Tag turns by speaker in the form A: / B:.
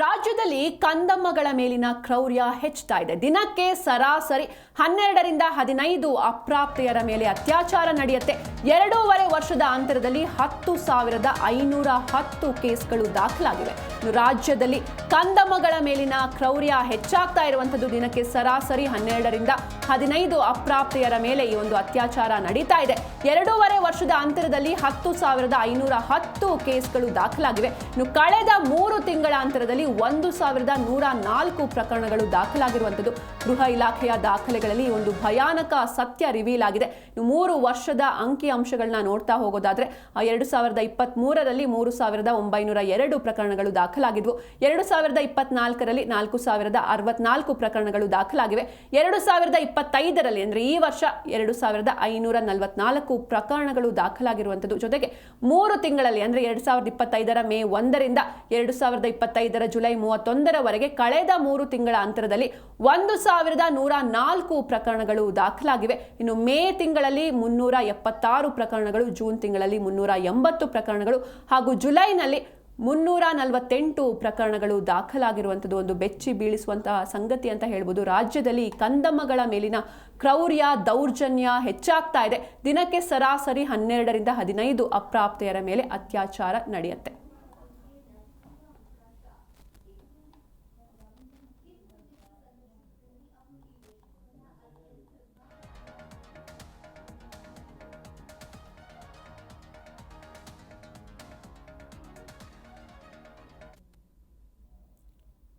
A: ರಾಜ್ಯದಲ್ಲಿ ಕಂದಮ್ಮಗಳ ಮೇಲಿನ ಕ್ರೌರ್ಯ ಹೆಚ್ಚುತ್ತಾ ಇದೆ. ದಿನಕ್ಕೆ ಸರಾಸರಿ ಹನ್ನೆರಡರಿಂದ ಹದಿನೈದು ಅಪ್ರಾಪ್ತೆಯರ ಮೇಲೆ ಅತ್ಯಾಚಾರ ನಡೆಯುತ್ತೆ. ಎರಡೂವರೆ ವರ್ಷದ ಅಂತರದಲ್ಲಿ ಹತ್ತು ಸಾವಿರದ ಐನೂರ ಹತ್ತು ಕೇಸ್ಗಳು ದಾಖಲಾಗಿವೆ. ರಾಜ್ಯದಲ್ಲಿ ಕಂದಮ್ಮಗಳ ಮೇಲಿನ ಕ್ರೌರ್ಯ ಹೆಚ್ಚಾಗ್ತಾ ಇರುವಂಥದ್ದು ದಿನಕ್ಕೆ ಸರಾಸರಿ ಹನ್ನೆರಡರಿಂದ ಹದಿನೈದು ಅಪ್ರಾಪ್ತೆಯರ ಮೇಲೆ ಈ ಒಂದು ಅತ್ಯಾಚಾರ ನಡೀತಾ ಇದೆ. ಎರಡೂವರೆ ವರ್ಷದ ಅಂತರದಲ್ಲಿ ಹತ್ತು ಸಾವಿರದ ಐನೂರ ಹತ್ತು ಕೇಸ್ಗಳು ದಾಖಲಾಗಿವೆ. ಇನ್ನು ಕಳೆದ ಮೂರು ತಿಂಗಳ ಅಂತರದಲ್ಲಿ ಒಂದು ಸಾವಿರದ ನೂರ ನಾಲ್ಕು ಪ್ರಕರಣಗಳು ದಾಖಲಾಗಿರುವಂಥದ್ದು. ಗೃಹ ಇಲಾಖೆಯ ದಾಖಲೆಗಳಲ್ಲಿ ಒಂದು ಭಯಾನಕ ಸತ್ಯ ರಿವೀಲ್ ಆಗಿದೆ. ಮೂರು ವರ್ಷದ ಅಂಕಿ ಅಂಶಗಳನ್ನ ನೋಡ್ತಾ ಹೋಗೋದಾದ್ರೆ ಎರಡು ಸಾವಿರದ ಇಪ್ಪತ್ತ್ ಮೂರರಲ್ಲಿ ಮೂರು ಸಾವಿರದ ಒಂಬೈನೂರ ಎರಡು ಪ್ರಕರಣಗಳು ದಾಖಲಾಗಿದ್ವು. ಎರಡು ಸಾವಿರದ ಇಪ್ಪತ್ನಾಲ್ಕರಲ್ಲಿ ನಾಲ್ಕು ಸಾವಿರದ ಅರವತ್ನಾಲ್ಕು ಪ್ರಕರಣಗಳು ದಾಖಲಾಗಿವೆ. ಎರಡು ಸಾವಿರದ ಇಪ್ಪತ್ತೈದರಲ್ಲಿ ಅಂದರೆ ಈ ವರ್ಷ ಎರಡು ಸಾವಿರದ ಐನೂರ ನಲವತ್ನಾಲ್ಕು ಪ್ರಕರಣಗಳು ದಾಖಲಾಗಿರುವಂಥದ್ದು. ಜೊತೆಗೆ ಮೂರು ತಿಂಗಳಲ್ಲಿ, ಅಂದರೆ ಎರಡು ಸಾವಿರದ ಇಪ್ಪತ್ತೈದರ ಮೇ ಒಂದರಿಂದ ಎರಡು ಸಾವಿರದ ಇಪ್ಪತ್ತೈದರ ಜುಲೈ ಮೂವತ್ತೊಂದರವರೆಗೆ ಕಳೆದ ಮೂರು ತಿಂಗಳ ಅಂತರದಲ್ಲಿ ಒಂದು ಸಾವಿರದ ನೂರ ನಾಲ್ಕು ಪ್ರಕರಣಗಳು ದಾಖಲಾಗಿವೆ. ಇನ್ನು ಮೇ ತಿಂಗಳಲ್ಲಿ ಮುನ್ನೂರ ಎಪ್ಪತ್ತಾರು ಪ್ರಕರಣಗಳು, ಜೂನ್ ತಿಂಗಳಲ್ಲಿ ಮುನ್ನೂರ ಎಂಬತ್ತು ಪ್ರಕರಣಗಳು ಹಾಗೂ ಜುಲೈನಲ್ಲಿ ಮುನ್ನೂರ ನಲವತ್ತೆಂಟು ಪ್ರಕರಣಗಳು ದಾಖಲಾಗಿರುವಂಥದ್ದು, ಒಂದು ಬೆಚ್ಚಿ ಬೀಳಿಸುವಂತಹ ಸಂಗತಿ ಅಂತ ಹೇಳ್ಬೋದು. ರಾಜ್ಯದಲ್ಲಿ ಕಂದಮ್ಮಗಳ ಮೇಲಿನ ಕ್ರೌರ್ಯ, ದೌರ್ಜನ್ಯ ಹೆಚ್ಚಾಗ್ತಾ ಇದೆ. ದಿನಕ್ಕೆ ಸರಾಸರಿ ಹನ್ನೆರಡರಿಂದ ಹದಿನೈದು ಅಪ್ರಾಪ್ತೆಯರ ಮೇಲೆ ಅತ್ಯಾಚಾರ ನಡೆಯುತ್ತೆ.